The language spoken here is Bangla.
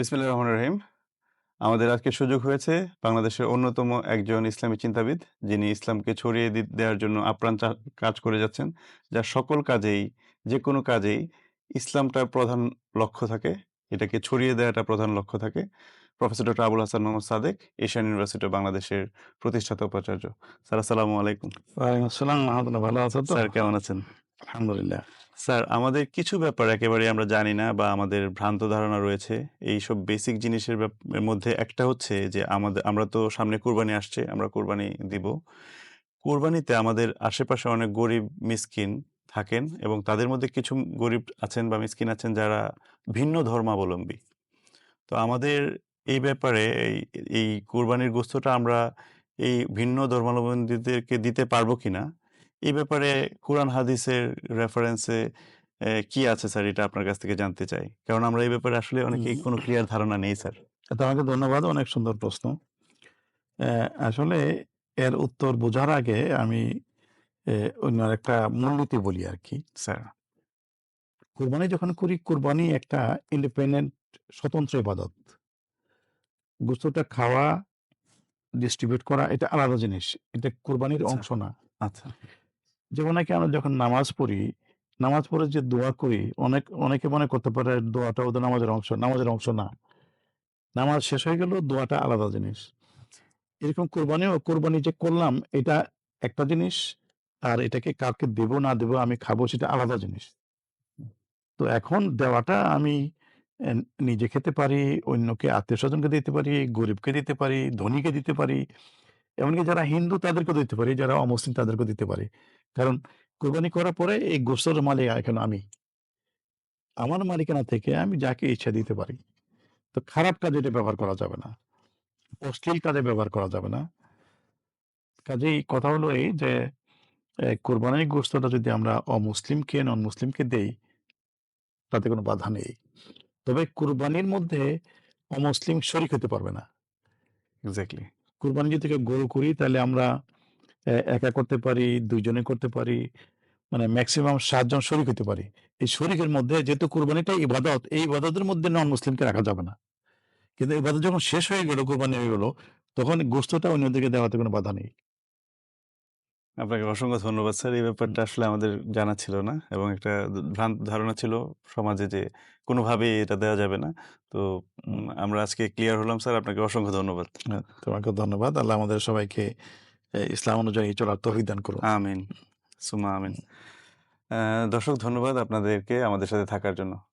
বিসমিল্লাহ রহমান রহিম। আমাদের আজকে সুযোগ হয়েছে বাংলাদেশের অন্যতম একজন ইসলামী চিন্তাবিদ যিনি ইসলামকে ছড়িয়ে দেওয়ার জন্য আপ্রাণ কাজ করে যাচ্ছেন যার সকল কাজেই যে কোনো কাজেই ইসলামটার প্রধান লক্ষ্য থাকে এটাকে ছড়িয়ে দেওয়াটা প্রধান লক্ষ্য থাকে। Professor doctor Abul Hasan Mohammad Sadeque Asian university বাংলাদেশের প্রতিষ্ঠাতা উপাচার্য। স্যার আসসালামু আলাইকুম। ওয়ালাইকুম আসসালাম ভালো আছো তো? স্যার কেমন আছেন? আলহামদুলিল্লাহ। স্যার, আমাদের কিছু ব্যাপার একেবারে আমরা জানি না বা আমাদের ভ্রান্ত ধারণা রয়েছে। এই সব বেসিক জিনিসের মধ্যে একটা হচ্ছে যে আমাদের আমরা তো সামনে কুরবানি আসছে, আমরা কুরবানি দিব। কুরবানিতে আমাদের আশেপাশে অনেক গরিব মিসকিন থাকেন এবং তাদের মধ্যে কিছু গরিব আছেন বা মিসকিন আছেন যারা ভিন্ন ধর্মাবলম্বী। তো আমাদের এই ব্যাপারে এই এই কুরবানির গোস্তটা আমরা এই ভিন্ন ধর্মাবলম্বীদেরকে দিতে পারব কিনা এই ব্যাপারে কোরআন হাদিসের রেফারেন্সে কি আছে স্যার? এটা আপনার কাছ থেকে জানতে চাই। কারণ আমরা এই ব্যাপারে আসলে অনেকেই কোনো ক্লিয়ার ধারণা নেই স্যার। তোমাকে ধন্যবাদ অনেক সুন্দর প্রশ্ন। আসলে এর উত্তর বোঝার আগে আমি অন্য একটা মূলনীতি বলি আর কি স্যার। কুরবানি যখন করি কুরবানি একটা ইন্ডিপেন্ডেন্ট স্বতন্ত্র ইবাদত। গোস্তটা খাওয়া ডিস্ট্রিবিউট করা এটা আলাদা জিনিস। এটা কুরবানির আচ্ছা। অংশ না। আচ্ছা। যেমন নাকি আমরা যখন নামাজ পড়ি নামাজ পড়ে যে দোয়া করি অনেক অনেকে মনে করতে পারে দোয়াটা ওদের নামাজের অংশ নামাজের অংশ না। নামাজ শেষ হয়ে গেল দোয়াটা আলাদা জিনিস। এরকম কোরবানি ও কোরবানি যে করলাম এটা একটা জিনিস আর এটাকে কাউকে দেব না দেব আমি খাব সেটা আলাদা জিনিস। তো এখন দেওয়াটা আমি নিজে খেতে পারি অন্যকে আত্মীয় স্বজনকে দিতে পারি গরিবকে দিতে পারি ধনীকে দিতে পারি এমনকি যারা হিন্দু তাদেরকে দিতে পারি যারা অমুসলিম তাদেরকে দিতে পারি। কারণ কোরবানি করার পরে এই গোস্তর মালিক এখন আমি? আমার মালিকানা থেকে আমি যাকে ইচ্ছা দিতে পারি। তো খারাপ কাজে এটা ব্যবহার করা যাবে না। অশ্লীল কাজে ব্যবহার করা যাবে না। কাজেই কথা হলো এই যে কোরবানির গোস্তটা যদি আমরা অমুসলিমকে নন মুসলিমকে দেই তাতে কোনো বাধা নেই। তবে কুরবানির মধ্যে অমুসলিম শরিক হতে পারবে না। এক্স্যাক্টলি কুরবানি যদি কেউ গরু করি তাহলে আমরা একা করতে পারি দুইজনে করতে পারি মানে ম্যাক্সিমাম সাতজন শরিক হতে পারি। এই শরিকের মধ্যে যেহেতু কুরবানিটা ইবাদত এই ইবাদতের মধ্যে নন মুসলিমকে রাখা যাবে না। কিন্তু ইবাদত যখন শেষ হয়ে গেল কুরবানি হয়ে গেল তখন গোস্তটা অন্যদিকে দেওয়াতে কোনো বাধা নেই। আপনাকে অসংখ্য ধন্যবাদ স্যার। এই ব্যাপারটা আসলে আমাদের জানা ছিল না এবং একটা ভ্রান্ত ধারণা ছিল সমাজে যে কোনোভাবেই এটা দেওয়া যাবে না। তো আমরা আজকে ক্লিয়ার হলাম স্যার। আপনাকে অসংখ্য ধন্যবাদ। হ্যাঁ, তোমাকে ধন্যবাদ। আল্লাহ আমাদের সবাইকে ইসলাম অনুযায়ী চলার তৌফিক দান করুন। আমিন। সুমা আমিন। দর্শক, ধন্যবাদ আপনাদেরকে আমাদের সাথে থাকার জন্য।